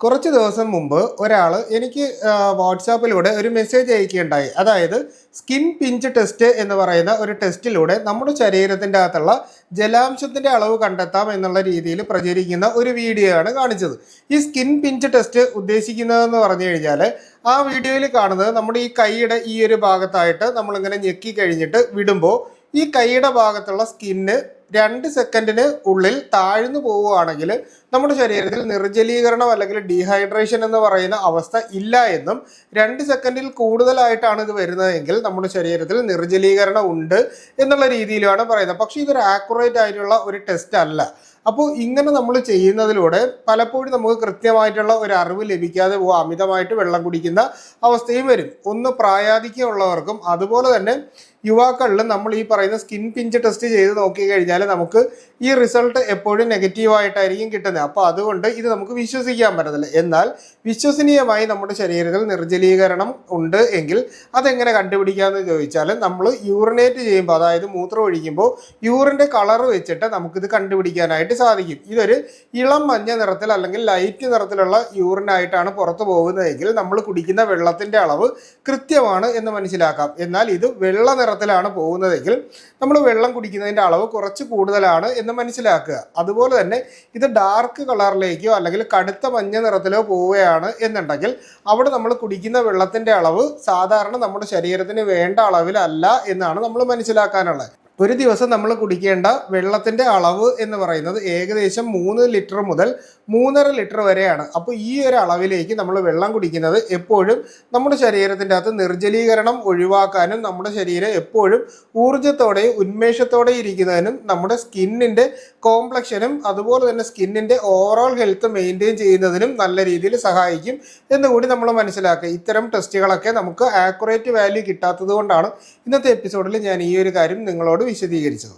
കുറച്ച് ദിവസം മുമ്പ് ഒരാൾ എനിക്ക് വാട്സാപ്പിലൂടെ ഒരു മെസ്സേജ് അയക്കുകയുണ്ടായി. അതായത് സ്കിൻ പിഞ്ച് ടെസ്റ്റ് എന്ന് പറയുന്ന ഒരു ടെസ്റ്റിലൂടെ നമ്മുടെ ശരീരത്തിന്റെ അകത്തുള്ള ജലാംശത്തിന്റെ അളവ് കണ്ടെത്താം എന്നുള്ള രീതിയിൽ പ്രചരിക്കുന്ന ഒരു വീഡിയോ ആണ് കാണിച്ചത്. ഈ സ്കിൻ പിഞ്ച് ടെസ്റ്റ് ഉദ്ദേശിക്കുന്നതെന്ന് പറഞ്ഞു കഴിഞ്ഞാൽ ആ വീഡിയോയിൽ കാണുന്നത് നമ്മുടെ ഈ കൈയുടെ ഈ ഒരു ഭാഗത്തായിട്ട് നമ്മളിങ്ങനെ ഞെക്കി കഴിഞ്ഞിട്ട് വിടുമ്പോൾ ഈ കൈയുടെ ഭാഗത്തുള്ള സ്കിന്ന് രണ്ട് സെക്കൻഡിന് ഉള്ളിൽ താഴ്ന്നു പോവുകയാണെങ്കിൽ നമ്മുടെ ശരീരത്തിൽ നിർജലീകരണം അല്ലെങ്കിൽ ഡീഹൈഡ്രേഷൻ എന്ന് പറയുന്ന അവസ്ഥ ഇല്ല എന്നും രണ്ട് സെക്കൻഡിൽ കൂടുതലായിട്ടാണ് ഇത് വരുന്നതെങ്കിൽ നമ്മുടെ ശരീരത്തിൽ നിർജലീകരണം ഉണ്ട് എന്നുള്ള രീതിയിലാണ് പറയുന്നത്. പക്ഷേ ഇതൊരു ആക്യുറേറ്റ് ആയിട്ടുള്ള ഒരു ടെസ്റ്റ് അല്ല. അപ്പോൾ ഇങ്ങനെ നമ്മൾ ചെയ്യുന്നതിലൂടെ പലപ്പോഴും നമുക്ക് കൃത്യമായിട്ടുള്ള ഒരു അറിവ് ലഭിക്കാതെ പോകും അമിതമായിട്ട് വെള്ളം കുടിക്കുന്ന അവസ്ഥയും വരും. ഒന്ന് പ്രായാധിക്യമുള്ളവർക്കും അതുപോലെ തന്നെ യുവാക്കളിൽ നമ്മൾ ഈ പറയുന്ന സ്കിൻ പിഞ്ച് ടെസ്റ്റ് ചെയ്ത് നോക്കി കഴിഞ്ഞാൽ നമുക്ക് ഈ റിസൾട്ട് എപ്പോഴും നെഗറ്റീവായിട്ടായിരിക്കും കിട്ടുന്നത്. അപ്പോൾ അതുകൊണ്ട് ഇത് നമുക്ക് വിശ്വസിക്കാൻ പറ്റത്തില്ല. എന്നാൽ വിശ്വസനീയമായി നമ്മുടെ ശരീരത്തിൽ നിർജലീകരണം ഉണ്ട് എങ്കിൽ അതെങ്ങനെ കണ്ടുപിടിക്കാമെന്ന് ചോദിച്ചാൽ നമ്മൾ യൂറിനേറ്റ് ചെയ്യുമ്പോൾ അതായത് മൂത്രം ഒഴിക്കുമ്പോൾ യൂറിന്റെ കളർ വെച്ചിട്ട് നമുക്കിത് കണ്ടുപിടിക്കാനായിട്ട് സാധിക്കും. ഇതൊരു ഇളം മഞ്ഞ നിറത്തിൽ അല്ലെങ്കിൽ ലൈറ്റ് നിറത്തിലുള്ള യൂറിനായിട്ടാണ് പുറത്തു പോകുന്നതെങ്കിൽ നമ്മൾ കുടിക്കുന്ന വെള്ളത്തിന്റെ അളവ് കൃത്യമാണ് എന്ന് മനസ്സിലാക്കാം. എന്നാൽ ഇത് വെള്ള നിറത്തിലാണ് പോകുന്നതെങ്കിൽ നമ്മൾ വെള്ളം കുടിക്കുന്നതിന്റെ അളവ് കുറച്ച് കൂടുതലാണ് എന്ന് മനസ്സിലാക്കുക. അതുപോലെ തന്നെ ഇത് ഡാർക്ക് കളറിലേക്കോ അല്ലെങ്കിൽ കടുത്ത മഞ്ഞ നിറത്തിലോ പോവുകയാണ് എന്നുണ്ടെങ്കിൽ അവിടെ നമ്മൾ കുടിക്കുന്ന വെള്ളത്തിന്റെ അളവ് സാധാരണ നമ്മുടെ ശരീരത്തിന് വേണ്ട അളവിലല്ല എന്നാണ് നമ്മൾ മനസ്സിലാക്കാനുള്ളത്. ഒരു ദിവസം നമ്മൾ കുടിക്കേണ്ട വെള്ളത്തിന്റെ അളവ് എന്ന് പറയുന്നത് ഏകദേശം മൂന്ന് ലിറ്റർ മുതൽ മൂന്നര ലിറ്റർ വരെയാണ്. അപ്പോൾ ഈ ഒരു അളവിലേക്ക് നമ്മൾ വെള്ളം കുടിക്കുന്നത് എപ്പോഴും നമ്മുടെ ശരീരത്തിന്റെ അകത്ത് നിർജലീകരണം ഒഴിവാക്കാനും നമ്മുടെ ശരീരം എപ്പോഴും ഊർജത്തോടെയും ഉന്മേഷത്തോടെ ഇരിക്കുന്നതിനും നമ്മുടെ സ്കിന്നിന്റെ കോംപ്ലക്ഷനും അതുപോലെ തന്നെ സ്കിന്നിന്റെ ഓവറോൾ ഹെൽത്ത് മെയിന്റെയിൻ ചെയ്യുന്നതിനും നല്ല രീതിയിൽ സഹായിക്കും എന്നുകൂടി നമ്മൾ മനസ്സിലാക്കുക. ഇത്തരം ടെസ്റ്റുകളൊക്കെ നമുക്ക് ആക്യുറേറ്റ് വാല്യൂ കിട്ടാത്തത് കൊണ്ടാണ് ഇന്നത്തെ എപ്പിസോഡിൽ ഞാൻ ഈ ഒരു കാര്യം നിങ്ങളോട് വിശദീകരിച്ചത്.